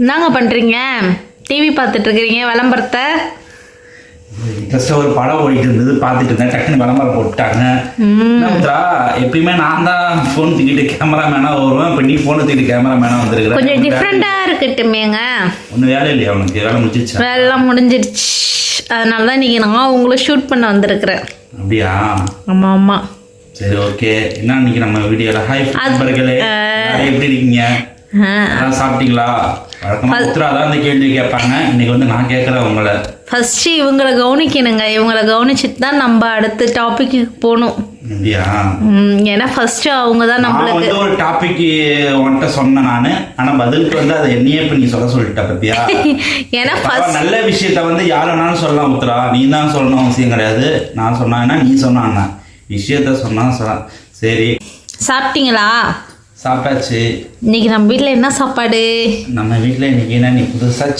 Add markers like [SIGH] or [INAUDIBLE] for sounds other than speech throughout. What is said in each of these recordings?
என்னங்க பண்ணுறீங்க டிவி பார்த்துட்டு இருக்கிறீங்க விளம்பரத்தை? ஜஸ்ட் ஒரு படம் ஓடிட்டு இருந்தது பார்த்துட்டு இருந்தேன். டக்குன்னு விளம்பரம் போட்டாங்க என்ன உத்ரா எப்பயுமே நான் தான் ஃபோன் தூக்கிட்டு கேமராமேனாக வருவேன். இப்போ நீ ஃபோனை தூக்கிட்டு கேமராமேனாக கொஞ்சம் வந்துருக்கிறேன் டிஃப்ரெண்ட்டாக இருக்கட்டுமேங்க. ஒன்றும் வேலை இல்லையா உனக்கு வேலை முடிச்சிச்சா வேலைலாம் முடிஞ்சிடுச்சு அதனால தான் இன்றைக்கி நான் உங்களை ஷூட் பண்ண வந்திருக்கிறேன். அப்படியா? ஆமாம் ஆமாம் சரி ஓகே என்ன இன்னைக்கு நம்ம வீடியோல? ஹாய் நண்பர்களே. எப்படி இருக்கீங்க? எல்லாம் சாப்பிட்டீங்களா? வழக்கமா உத்ரா தான் இந்த கேள்வி கேட்பாங்க. இன்னைக்கு வந்து நான் கேட்குறேன் உங்களை. ஃபஸ்ட்டு இவங்களை கவனிக்கணுங்க. இவங்களை கவனிச்சிட்டு தான் நம்ம அடுத்த டாபிக்கு போகணும். ஏன்னா ஃபஸ்ட்டு அவங்க தான் நம்மளுக்கு ஒரு டாபிக் உன்கிட்ட சொன்னேன் நானு. ஆனா பதிலுக்கு வந்து அதை என்னையே இப்ப நீ சொல்ல சொல்லிட்ட பத்தியா? [LAUGHS] ஏன்னா ஃபஸ்ட் நல்ல விஷயத்த வந்து யார் வேணாலும் சொல்லலாம் உத்தரா. நீ தான் சொல்லணும் அவசியம் கிடையாது. நான் சொன்னான்னா நீ சொன்னான்னா விஷயத்த சொன்னா சரி. சாப்பிட்டீங்களா? சாப்பிட்டாச்சு. இன்னைக்கு நம்ம வீட்டில் என்ன சாப்பாடு? நம்ம வீட்ல இன்னைக்கு என்ன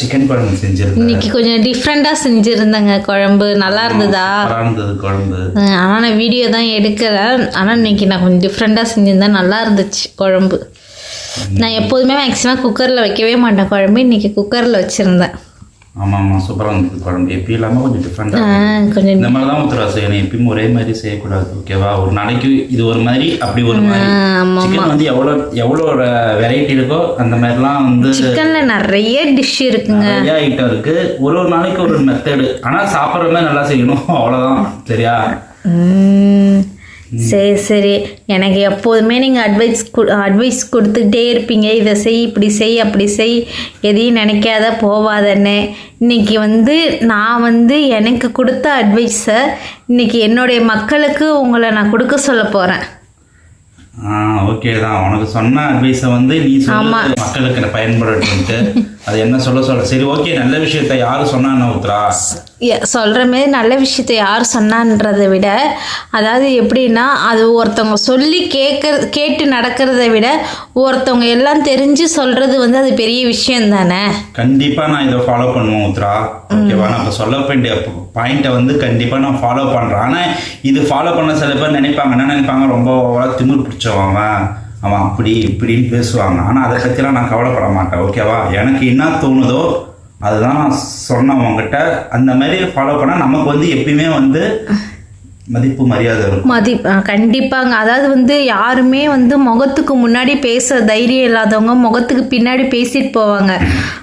சிக்கன் குழம்பு செஞ்சிருக்க இன்னைக்கு கொஞ்சம் டிஃப்ரெண்ட்டாக செஞ்சுருந்தேங்க குழம்பு. நல்லா இருந்ததா? இருந்தது குழம்பு. ஆனால் நான் வீடியோ தான் எடுக்கல. ஆனால் இன்னைக்கு நான் கொஞ்சம் டிஃப்ரெண்ட்டாக செஞ்சுருந்தேன் நல்லா இருந்துச்சு குழம்பு. நான் எப்போதுமே மேக்ஸிமம் குக்கரில் வைக்கவே மாட்டேன் குழம்பு. இன்னைக்கு குக்கரில் வச்சுருந்தேன். ஆமா ஆமா சூப்பரா இருந்தது குழம்பு எப்பயும் இல்லாம கொஞ்சம் டிஃப்ரெண்டா கொஞ்சம் இந்த மாதிரி தான் உத்தரா செய்யணும். எப்பயும் ஒரே மாதிரி செய்யக்கூடாது ஓகேவா ஒரு நாளைக்கு இது ஒரு மாதிரி அப்படி ஒரு மாதிரி. சிக்கன் வந்து எவ்வளோ எவ்வளோ வெரைட்டி இருக்கோ அந்த மாதிரிலாம் வந்து சிக்கனில் நிறைய டிஷ் இருக்குங்க. நிறைய ஐட்டம் இருக்கு. ஒரு ஒரு நாளைக்கு ஒரு மெத்தடு ஆனா சாப்பிட்ற மாதிரி நல்லா செய்யணும். அவ்வளவுதான். சரியா? சரி சரி. எனக்கு எப்போதுமே நீங்கள் அட்வைஸ் அட்வைஸ் கொடுத்துக்கிட்டே இருப்பீங்க. இதை செய் இப்படி செய் அப்படி செய். எதையும் நினைக்காத போவாதன்னு இன்னைக்கு வந்து நான் வந்து எனக்கு கொடுத்த அட்வைஸை இன்னைக்கு என்னுடைய மக்களுக்கு உங்களை நான் கொடுக்க சொல்ல போகிறேன் ஆ ஓகே தான். உனக்கு சொன்ன அட்வைஸை வந்து நீ சொல்லு மக்களுக்கு பயன்படுத்துட்டு அது என்ன சொல்ல சொல்ல சரி ஓகே நல்ல விஷயத்த யாரு சொன்னா என்ன உத்தரா சொல்கிற மாரி நல்ல விஷயத்த யார் சொன்னான்றதை விட அதாவது எப்படின்னா அது ஒருத்தவங்க சொல்லி கேட்கறது கேட்டு நடக்கிறத விட ஒருத்தவங்க எல்லாம் தெரிஞ்சு சொல்கிறது வந்து அது பெரிய விஷயம் தானே கண்டிப்பா நான் இதை ஃபாலோ பண்ணுவேன் உத்ரா ஓகேவா? நான் இப்போ சொல்ல வேண்டிய பாயிண்ட்டை வந்து கண்டிப்பா நான் ஃபாலோ பண்றேன். ஆனா இது ஃபாலோ பண்ண சில பேர் நினைப்பாங்க. என்ன நினைப்பாங்க? ரொம்ப திமிர் பிடிச்சவன் அவன் அப்படி இப்படின்னு பேசுவாங்க. ஆனா அதை பத்திலாம் நான் கவலைப்பட மாட்டேன். ஓகேவா? எனக்கு என்ன தோணுதோ அதுதான் நான் சொன்னேன் உங்ககிட்ட. அந்த மாதிரி ஃபாலோ பண்ணா நமக்கு வந்து எப்பயுமே வந்து மதிப்பு மரியாதை இருக்கும். மதி அஹ் கண்டிப்பாங்க. அதாவது வந்து யாருமே வந்து முகத்துக்கு முன்னாடி பேச தைரியம் இல்லாதவங்க முகத்துக்கு பின்னாடி பேசிட்டு போவாங்க.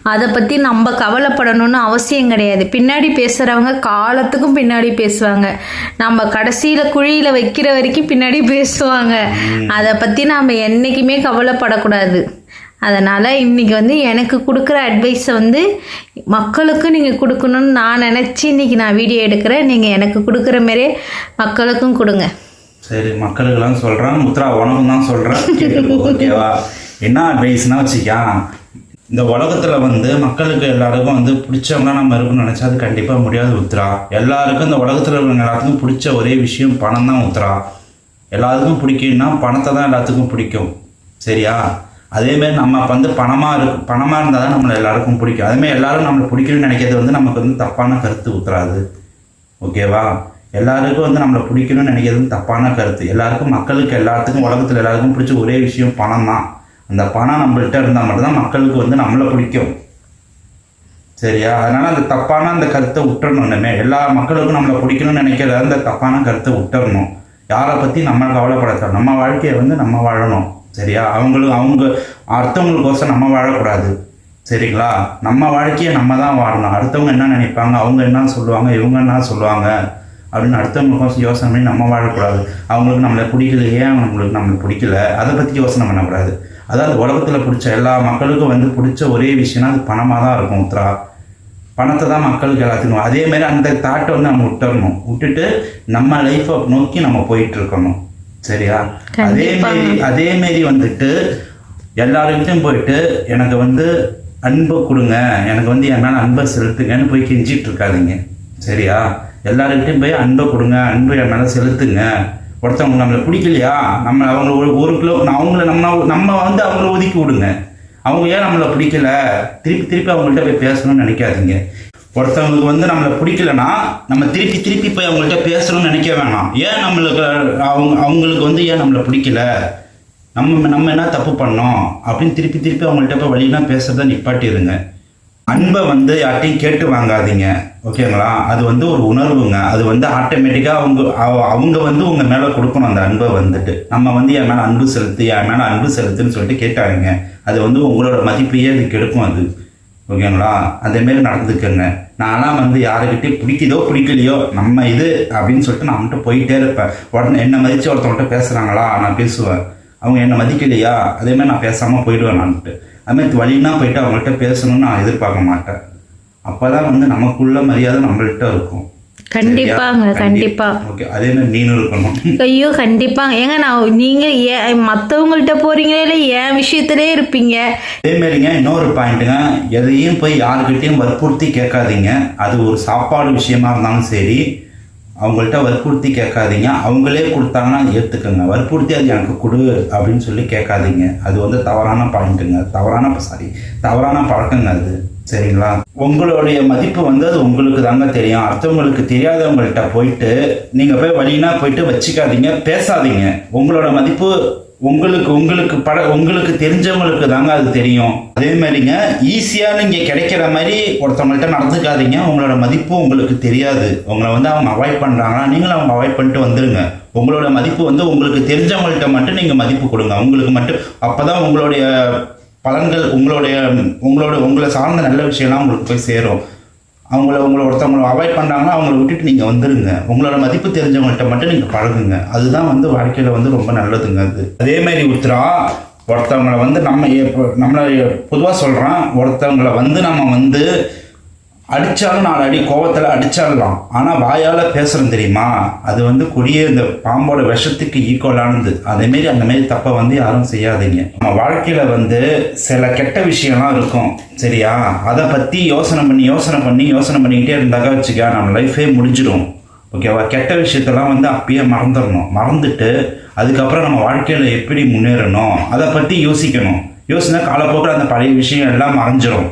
அதை பற்றி நம்ம கவலைப்படணும்னு அவசியம் கிடையாது. பின்னாடி பேசுகிறவங்க காலத்துக்கும் பின்னாடி பேசுவாங்க. நம்ம கடைசியில் குழியில் வைக்கிற வரைக்கும் பின்னாடி பேசுவாங்க. அதை பற்றி நாம் என்றைக்குமே கவலைப்படக்கூடாது. அதனால் இன்றைக்கி வந்து எனக்கு கொடுக்குற அட்வைஸை வந்து மக்களுக்கு நீங்கள் கொடுக்கணும்னு நான் நினச்சி இன்றைக்கி நான் வீடியோ எடுக்கிறேன். நீங்கள் எனக்கு கொடுக்குற மாரி மக்களுக்கும் கொடுங்க. சரி மக்களுக்கெல்லாம் சொல்கிறேன் முத்ரா உனக்கும் தான் சொல்கிறேன் ஓகேவா? என்ன அட்வைஸ்னால் வச்சுக்கா இந்த உலகத்தில் வந்து மக்களுக்கு எல்லாருக்கும் வந்து பிடிச்சவங்களா நம்ம இருக்கணும்னு நினச்சா அது கண்டிப்பாக முடியாது உத்ரா எல்லாருக்கும் இந்த உலகத்தில் இருக்கிறவங்க எல்லாத்துக்கும் பிடிச்ச ஒரே விஷயம் பணம் தான் உத்ரா எல்லாத்துக்கும் பிடிக்கும்னா பணத்தை தான் எல்லாத்துக்கும் பிடிக்கும். சரியா? அதேமாரி நம்ம வந்து பணமாக இருக்கு பணமாக இருந்தால் தான் நம்மளை எல்லாருக்கும் பிடிக்கும். அதேமாதிரி எல்லாரும் நம்மளை பிடிக்கணும்னு நினைக்கிறது வந்து நமக்கு வந்து தப்பான கருத்து ஊத்துறாது. ஓகேவா? எல்லாருக்கும் வந்து நம்மளை பிடிக்கணும்னு நினைக்கிறது வந்து தப்பான கருத்து. எல்லாருக்கும் மக்களுக்கு எல்லாத்துக்கும் உலகத்தில் எல்லாருக்கும் பிடிச்ச ஒரே விஷயம் பணம் தான் அந்த பணம் நம்மள்கிட்ட இருந்தால் மட்டும்தான் மக்களுக்கு வந்து நம்மளை பிடிக்கும். சரியா? அதனால் அந்த தப்பான அந்த கருத்தை விட்டுறணும் இனிமே. எல்லா மக்களுக்கும் நம்மளை பிடிக்கணும்னு நினைக்கிற அந்த தப்பான கருத்தை விட்டுறணும் யாரை பற்றி நம்ம கவலைப்பட நம்ம வாழ்க்கையை வந்து நம்ம வாழணும். சரியா? அவங்களுக்கு அவங்க அடுத்தவங்களுக்கோசம் நம்ம வாழக்கூடாது. சரிங்களா? நம்ம வாழ்க்கையை நம்ம தான் வாழணும். அடுத்தவங்க என்ன நினைப்பாங்க? அவங்க என்ன சொல்லுவாங்க? இவங்க என்ன சொல்லுவாங்க? அப்படின்னு அடுத்தவங்களுக்கோசம் யோசனை பண்ணி நம்ம வாழக்கூடாது. அவங்களுக்கு நம்மளை பிடிக்கலையே நம்மளுக்கு நம்மளுக்கு பிடிக்கல? அதை பற்றி யோசனை பண்ணக்கூடாது. அதாவது உலகத்தில் பிடிச்ச எல்லா மக்களுக்கும் வந்து பிடிச்ச ஒரே விஷயம்னா அது பணமாக தான் இருக்கும் உத்ரா பணத்தை தான் மக்களுக்கு எல்லாத்துக்கும். அதே மாதிரி அந்த தாட்டை வந்து நம்ம விட்டுறணும். விட்டுட்டு நம்ம லைஃப்பை நோக்கி நம்ம போயிட்டு இருக்கணும். சரியா? அதே மாரி அதே மாரி வந்துட்டு எல்லாருக்கிட்டையும் போயிட்டு எனக்கு வந்து அன்பு கொடுங்க. எனக்கு வந்து என் மேலே அன்பை செலுத்துங்கன்னு போய் கெஞ்சிட்டு இருக்காதீங்க சரியா? எல்லாருக்கிட்டையும் போய் அன்பை கொடுங்க. அன்பு என் மேலே செலுத்துங்க. ஒருத்தவங்க நம்மளை பிடிக்கலையா? நம்ம அவங்க ஒரு ஒரு கிலோ அவங்கள நம்ம நம்ம வந்து அவங்கள ஒதுக்கி விடுங்க. அவங்க ஏன் நம்மளை பிடிக்கல? திருப்பி திருப்பி அவங்கள்ட்ட போய் பேசணும்னு நினைக்காதீங்க. ஒருத்தவங்களுக்கு வந்து நம்மளை பிடிக்கலனா நம்ம திருப்பி திருப்பி போய் அவங்கள்ட்ட பேசணும்னு நினைக்க வேணாம். ஏன் நம்மளுக்கு அவங்க அவங்களுக்கு வந்து ஏன் நம்மளை பிடிக்கல? நம்ம நம்ம என்ன தப்பு பண்ணோம்? அப்படின்னு திருப்பி திருப்பி அவங்கள்ட்ட போய் வழினா பேசுறத நிப்பாட்டிடுங்க. அன்பை வந்து யார்ட்டையும் கேட்டு வாங்காதீங்க. ஓகேங்களா? அது வந்து ஒரு உணர்வுங்க. அது வந்து ஆட்டோமேட்டிக்காக அவங்க அவ- அவங்க வந்து உங்கள் மேலே கொடுக்கணும் அந்த அன்பை வந்துட்டு. நம்ம வந்து என் மேலே அன்பு செலுத்து என் மேலே அன்பு செலுத்துன்னு சொல்லிட்டு கேட்டாருங்க அது வந்து உங்களோட மதிப்பையே அது கெடுக்கும் அது. ஓகேங்களா? அதேமாரி நடந்துக்கங்க நான்லாம் வந்து யாருக்கிட்டே பிடிக்குதோ பிடிக்கலையோ நம்ம இது அப்படின்னு சொல்லிட்டு நான் மட்டும் போயிட்டே இருப்பேன். உடனே என்னை மதித்து ஒருத்தவங்கள்ட்ட பேசுகிறாங்களா நான் பேசுவேன். அவங்க என்னை மதிக்கலையா? அதேமாதிரி நான் பேசாமல் போயிடுவேன் நான்ட்டு. அதுமாதிரி வழினா போயிட்டு அவங்கள்ட்ட பேசணும்னு நான் எதிர்பார்க்க மாட்டேன். அப்போ தான் வந்து நமக்குள்ள மரியாதை நம்மள்கிட்ட இருக்கும். கண்டிப்பாங்க, கண்டிப்பா. ஓகே அதே மாதிரி நீனும் இருக்கணும். ஐயோ கண்டிப்பாக ஏங்க நான் நீங்கள் ஏன் மற்றவங்கள்ட்ட போகிறீங்களே இல்லை என் விஷயத்திலே இருப்பீங்க? அதே மாதிரிங்க இன்னொரு பாயிண்ட்டுங்க எதையும் போய் யாருக்கிட்டையும் வற்புறுத்தி கேட்காதீங்க. அது ஒரு சாப்பாடு விஷயமா இருந்தாலும் சரி அவங்கள்ட்ட வற்புறுத்தி கேட்காதீங்க. அவங்களே கொடுத்தாங்கன்னா ஏற்றுக்கங்க வற்புறுத்தி அது எனக்கு கொடு அப்படின்னு சொல்லி கேட்காதீங்க. அது வந்து தவறான பாயிண்ட்டுங்க. தவறான சாரி தவறான பழக்கங்க அது. சரிங்களா? உங்களுடைய மதிப்பு வந்து அது உங்களுக்கு தாங்க தெரியும். அடுத்தவங்களுக்கு தெரியாதவங்கள்ட்ட போயிட்டு நீங்கள் போய் வழினா போயிட்டு வச்சுக்காதீங்க பேசாதீங்க. உங்களோட மதிப்பு உங்களுக்கு உங்களுக்கு பட உங்களுக்கு தெரிஞ்சவங்களுக்கு தாங்க அது தெரியும். அதே மாதிரிங்க ஈஸியாக நீங்கள் கிடைக்கிற மாதிரி ஒருத்தவங்கள்ட்ட நடந்துக்காதீங்க. உங்களோட மதிப்பு உங்களுக்கு தெரியாது. உங்களை வந்து அவங்க அவாய்ட் பண்ணுறாங்கன்னா நீங்களும் அவங்க அவாய்ட் பண்ணிட்டு வந்துடுங்க உங்களோட மதிப்பு வந்து உங்களுக்கு தெரிஞ்சவங்கள்ட்ட மட்டும் நீங்கள் மதிப்பு கொடுங்க. உங்களுக்கு மட்டும் அப்போ தான் உங்களுடைய பலன்கள் உங்களுடைய உங்களோட உங்களை சார்ந்த நல்ல விஷயம்லாம் உங்களுக்கு போய் சேரும். அவங்கள உங்களை ஒருத்தவங்களை அவாய்ட் பண்ணுறாங்கன்னா அவங்கள விட்டுட்டு நீங்கள் வந்துருங்க. உங்களோட மதிப்பு தெரிஞ்சவங்கள்ட்ட மட்டும் நீங்கள் பழகுங்க. அதுதான் வந்து வாழ்க்கையில் வந்து ரொம்ப நல்லதுங்க அது. அதேமாரி ஒருத்தரா உத்தரா ஒருத்தவங்களை வந்து நம்ம நம்மளை பொதுவாக சொல்கிறான் ஒருத்தவங்களை வந்து நம்ம வந்து அடித்தாலும் நாலு அடி கோவத்தில் அடிச்சிடலாம் ஆனால் வாயால் பேசுகிறோம் தெரியுமா? அது வந்து கொடிய இந்த பாம்போட விஷத்துக்கு ஈக்குவலானது அதேமாரி அந்த மாதிரி தப்பை வந்து யாரும் செய்யாதீங்க. நம்ம வாழ்க்கையில் வந்து சில கெட்ட விஷயம்லாம் இருக்கும். சரியா? அதை பற்றி யோசனை பண்ணி யோசனை பண்ணி யோசனை பண்ணிக்கிட்டே இருந்தாக்கா வச்சுக்கா நம்ம லைஃபே முடிஞ்சிடும். ஓகேவா கெட்ட விஷயத்தெல்லாம் வந்து அப்பயே மறந்துடணும். மறந்துட்டு அதுக்கப்புறம் நம்ம வாழ்க்கையில் எப்படி முன்னேறணும்? அதை பற்றி யோசிக்கணும். யோசினா காலப்போக்கில் அந்த பழைய விஷயம் எல்லாம் மறைஞ்சிடும்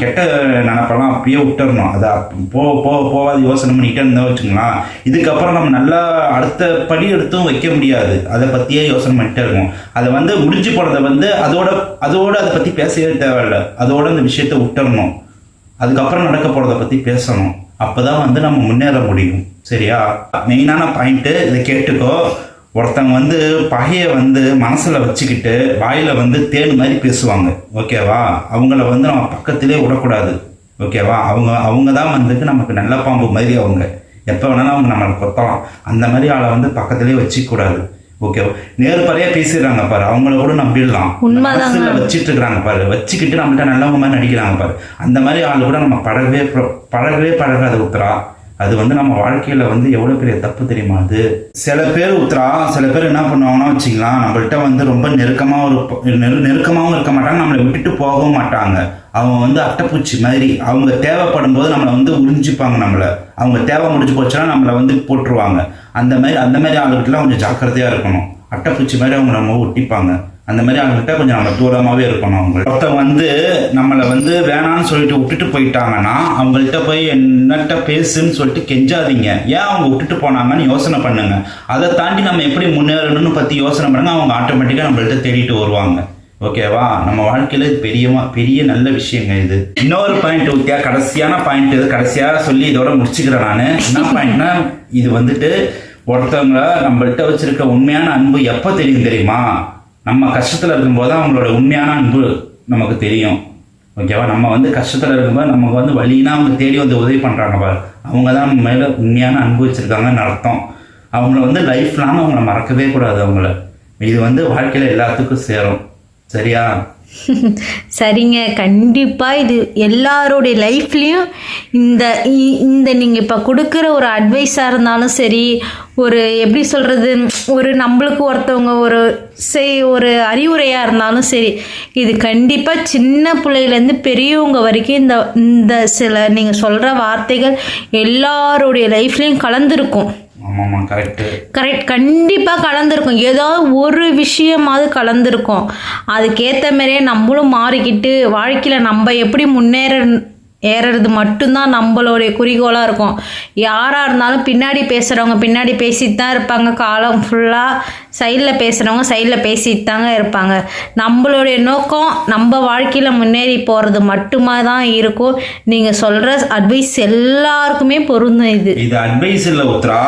கெட்ட நினப்பெல்லாம் அப்பயே விட்டுறணும். அதை போ போ போகாது யோசனை பண்ணிட்டே இருந்தால் வச்சுங்களேன் இதுக்கப்புறம் நம்ம நல்லா அடுத்த படி எடுத்தும் வைக்க முடியாது. அதை பற்றியே யோசனை பண்ணிட்டே இருக்கும் அதை வந்து முடிஞ்சு போனதை வந்து அதோட அதோட அதை பற்றி பேசவே தேவையில்ல. அதோட அந்த விஷயத்தை விட்டுறணும். அதுக்கப்புறம் நடக்க போகிறத பற்றி பேசணும். அப்போ தான் வந்து நம்ம முன்னேற முடியும். சரியா? மெயினான பாயிண்ட்டு இதை கேட்டுக்கோ. ஒருத்தவங்க வந்து பகையை வந்து மனசில் வச்சுக்கிட்டு வாயில் வந்து தேன் மாதிரி பேசுவாங்க. ஓகேவா அவங்கள வந்து நம்ம பக்கத்திலே விடக்கூடாது. ஓகேவா அவங்க அவங்க தான் வந்துட்டு நமக்கு நல்ல பாம்பு மாதிரி அவங்க. எப்போ வேணாலும் அவங்க நம்மளை கொத்தலாம். அந்த மாதிரி ஆளை வந்து பக்கத்திலே வச்சுக்கூடாது. ஓகேவா நேர்பறையாக பேசிடுறாங்க பாரு. அவங்கள கூட நம்பிடலாம். மனசுல வச்சிட்டு இருக்காங்க பாரு. வச்சுக்கிட்டு நம்மள்ட்ட நல்லவங்க மாதிரி நடிக்கிறாங்க பாரு. அந்த மாதிரி ஆள் கூட நம்ம பழகவே பழகவே பழகாது உத்தரா அது வந்து நம்ம வாழ்க்கையில வந்து எவ்வளவு பெரிய தப்பு தெரியுமா அது? சில பேர் உத்தரா சில பேர் என்ன பண்ணுவாங்கன்னா வச்சுக்கலாம் நம்மள்கிட்ட வந்து ரொம்ப நெருக்கமாக ஒரு நெரு நெருக்கமாகவும் இருக்க மாட்டாங்க நம்மளை விட்டுட்டு போகவும் மாட்டாங்க. அவங்க வந்து அட்டைப்பூச்சி மாதிரி அவங்க தேவைப்படும் போது நம்மளை வந்து உறிஞ்சிப்பாங்க நம்மளை. அவங்க தேவை முடிஞ்சு போச்சுன்னா நம்மளை வந்து போட்டுருவாங்க. அந்த மாதிரி அந்த மாதிரி ஆளுகிட்டலாம் கொஞ்சம் ஜாக்கிரதையா இருக்கணும். அட்டைப்பூச்சி மாதிரி அவங்க நம்ம ஒட்டிப்பாங்க அந்த மாதிரி அவங்ககிட்ட கொஞ்சம் நம்ம தூரமாகவே இருக்கணும் அவங்க. ஒருத்தன் வந்து நம்மளை வந்து வேணான்னு சொல்லிட்டு விட்டுட்டு போயிட்டாங்கன்னா அவங்கள்ட்ட போய் என்னட்ட பேசுன்னு சொல்லிட்டு கெஞ்சாதீங்க. ஏன் அவங்க விட்டுட்டு போனாங்கன்னு யோசனை பண்ணுங்க. அதை தாண்டி நம்ம எப்படி முன்னேறணும்னு பற்றி யோசனை பண்ணுங்க. அவங்க ஆட்டோமேட்டிக்காக நம்மள்ட்ட தேடிட்டு வருவாங்க. ஓகேவா நம்ம வாழ்க்கையில இது பெரிய பெரிய நல்ல விஷயங்க இது. இன்னொரு பாயிண்ட் ஊத்தியா கடைசியான பாயிண்ட் இது கடைசியா சொல்லி இதோட முடிச்சுக்கிறேன் நான். என்ன பாயிண்ட்னா இது வந்துட்டு ஒருத்தவங்க நம்மள்ட்ட வச்சிருக்க உண்மையான அன்பு எப்போ தெரியும் தெரியுமா? நம்ம கஷ்டத்தில் இருக்கும்போது தான் அவங்களோட உண்மையான அன்பு நமக்கு தெரியும். ஓகேவா நம்ம வந்து கஷ்டத்தில் இருக்கும்போது நமக்கு வந்து வழினா அவங்க தேடி வந்து உதவி பண்ணுறாங்க பாரு. அவங்க தான் நம்ம மேலே உண்மையான அன்பு வச்சுருக்காங்கன்னு அர்த்தம். அவங்கள வந்து லைஃப் லாங் அவங்கள மறக்கவே கூடாது அவங்கள. இது வந்து வாழ்க்கையில் எல்லாத்துக்கும் சேரும். சரியா? [LAUGHS] சரிங்க கண்டிப்பாக இது எல்லாருடைய லைஃப்லேயும் இந்த இ- இந்த நீங்கள் இப்போ கொடுக்குற ஒரு அட்வைஸாக இருந்தாலும் சரி ஒரு எப்படி சொல்கிறது ஒரு நம்மளுக்கு ஒருத்தவங்க ஒரு செய் ஒரு அறிவுரையாக இருந்தாலும் சரி இது கண்டிப்பாக சின்ன பிள்ளையிலேருந்து பெரியவங்க வரைக்கும் இந்த இந்த சில நீங்கள் சொல்கிற வார்த்தைகள் எல்லாருடைய லைஃப்லேயும் கலந்துருக்கும். ஆமாம்மா கரெக்டு கரெக்ட் கண்டிப்பாக கலந்துருக்கும். ஏதாவது ஒரு விஷயமாவது கலந்துருக்கும். அதுக்கேற்ற மாதிரியே நம்மளும் மாறிக்கிட்டு வாழ்க்கையில் நம்ம எப்படி முன்னேற ஏறது மட்டும்தான் நம்மளுடைய குறிக்கோளாக இருக்கும். யாராக இருந்தாலும் பின்னாடி பேசுகிறவங்க பின்னாடி பேசிட்டு தான் இருப்பாங்க. காலம் ஃபுல்லாக சைடில் பேசுகிறவங்க சைடில் பேசிட்டு தாங்க இருப்பாங்க. நம்மளுடைய நோக்கம் நம்ம வாழ்க்கையில் முன்னேறி போகிறது மட்டுமா தான் இருக்கும். நீங்கள் சொல்கிற அட்வைஸ் எல்லாருக்குமே பொருந்தும் இது. இது அட்வைஸ் இல்ல உத்ரா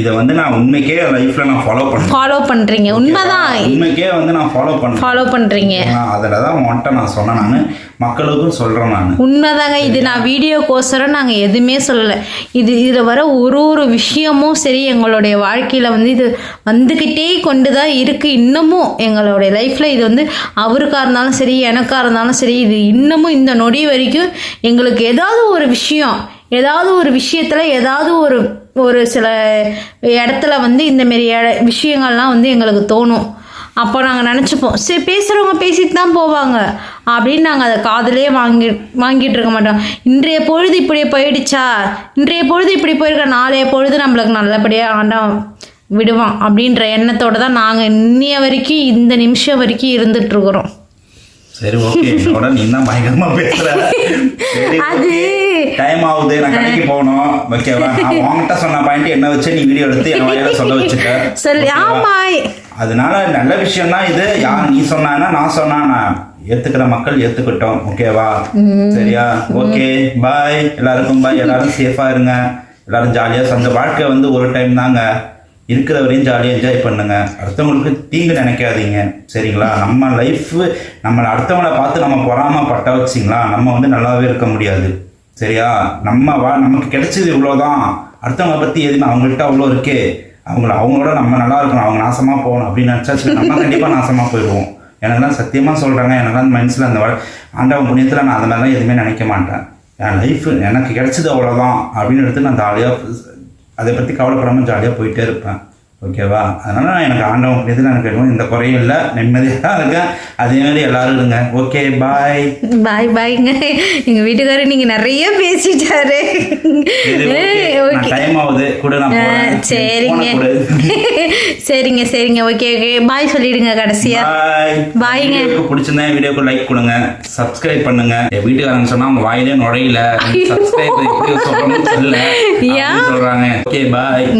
இதை வந்து நான் உண்மைக்கே லைஃப்ல நான் ஃபாலோ பண்ணேன் ஃபாலோ பண்ணுறீங்க உண்மைதான். உண்மைக்கே வந்து நான் ஃபாலோ பண்ணேன் ஃபாலோ பண்ணுறீங்க அதில் தான் உன்கிட்ட நான் சொன்னேன் நான். மக்களுக்கும் சொல்றேன் நான். உண்மைதாங்க. இது நான் வீடியோக்கோசரம் நாங்கள் எதுவுமே சொல்லலை. இது இதில் வர ஒரு ஒரு விஷயமும் சரி எங்களுடைய வாழ்க்கையில் வந்து இது வந்துக்கிட்டே கொண்டு தான் இருக்குது இன்னமும் எங்களுடைய லைஃப்பில் இது வந்து அவருக்காக இருந்தாலும் சரி எனக்காக இருந்தாலும் சரி இது இன்னமும் இந்த நொடி வரைக்கும் எங்களுக்கு ஏதாவது ஒரு விஷயம் ஏதாவது ஒரு விஷயத்தில் ஏதாவது ஒரு ஒரு சில இடத்துல வந்து இந்த மாரி விஷயங்கள்லாம் வந்து எங்களுக்கு தோணும். அப்போ நாங்கள் நினச்சிப்போம் சரி பேசுகிறவங்க பேசிட்டு தான் போவாங்க. அப்படின்னு நாங்கள் அதை காதலே வாங்கி வாங்கிட்டு இருக்க மாட்டோம். இன்றைய பொழுது இப்படி போயிடுச்சா? இன்றைய பொழுது இப்படி போயிருக்க நாளைய பொழுது நம்மளுக்கு நல்லபடியாக ஆண்டாம் விடுவான் அப்படின்ற எண்ணத்தோட தான் நாங்கள் இன்னைய வரைக்கும் இந்த நிமிஷம் வரைக்கும் இருந்துட்டு இருக்கிறோம். சரி ஓகே என்னோட நீ தான் பயங்கரமா பேசுற. சரி அது டைம் ஆகுது நான் கடைக்கு போகணும். ஓகேவா நான் உன்கிட்ட சொன்ன பாயிண்ட் என்ன வச்சு நீ வீடியோ எடுத்து என் வாயில சொல்ல வச்சுட்ட ஓகேவா? ஆமாம் அதனால நல்ல விஷயம் தான் இது. யார் நீ சொன்னானா நான் சொன்னா நான் ஏத்துக்கிற மக்கள் ஏத்துக்கிட்டோம். ஓகேவா சரியா? ஓகே பாய் எல்லாருக்கும் பாய் எல்லாரும் சேஃபா இருங்க. எல்லாரும் ஜாலியா அந்த வாழ்க்கை வந்து ஒரு டைம் தாங்க. இருக்கிற வரையும் ஜாலியாக என்ஜாய் பண்ணுங்க. அடுத்தவங்களுக்கு தீங்கு நினைக்காதீங்க. சரிங்களா? நம்ம லைஃப் நம்ம அடுத்தவங்களை பார்த்து நம்ம பொறாமப்பட்ட வச்சிங்களா நம்ம வந்து நல்லாவே இருக்க முடியாது. சரியா? நம்ம வா நமக்கு கிடைச்சது இவ்வளோதான் அடுத்தவங்களை பற்றி எதுவுமே அவங்கள்ட்ட அவ்வளோ இருக்கே. அவங்கள அவங்களோட நம்ம நல்லா இருக்கணும். அவங்க நாசமாக போகணும் அப்படின்னு நினச்சா நம்ம கண்டிப்பாக நாசமாக போயிடுவோம். எனக்குலாம் சத்தியமாக சொல்கிறாங்க எனக்குலாம் மனசில் அந்த வ- ஆண்டவன் புண்ணியத்தில் நான் அந்த மாதிரிலாம் எதுவுமே நினைக்க மாட்டேன். என் லைஃப் எனக்கு கிடைச்சது அவ்வளோதான் அப்படின்னு எடுத்து நான் ஜாலியாக அதை பற்றி கவலைப்படாமல் ஜாலியாக போயிட்டே இருப்பேன். ஓகேவா? அதனால நான் எனக்கு ஆண்டவன் புண்ணியத்தில் எனக்கு எதுவும் இந்த குறையும் இல்லை நிம்மதியாக இருக்கேன் அதே மாதிரி எல்லாரும் இருங்க. Okay bye. பாய் பாய்ங்க. எங்கள் வீட்டுக்காரர் நீங்கள் நிறைய பேசிட்டாரு. டைம் ஆகுது. கூட நான். சரிங்க. சரிங்க சரிங்க. Okay okay. பாய் சொல்லிடுங்க கடைசியா. பாய் பாய்ங்க. பிடிச்சிருந்தா வீடியோக்கு லைக் கொடுங்க. சப்ஸ்கிரைப் பண்ணுங்க. வீட்டுக்காரங்க சொன்னா அவங்க வாயிலே நுழையில. சப்ஸ்கிரைப் எப்படி சொல்றாங்க. ஓகே பாய்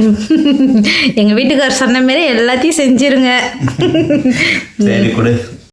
எங்க வீட்டுக்காரர் சொன்ன மாதிரி எல்லாத்தையும் செஞ்சிருங்க. சரி கொடு.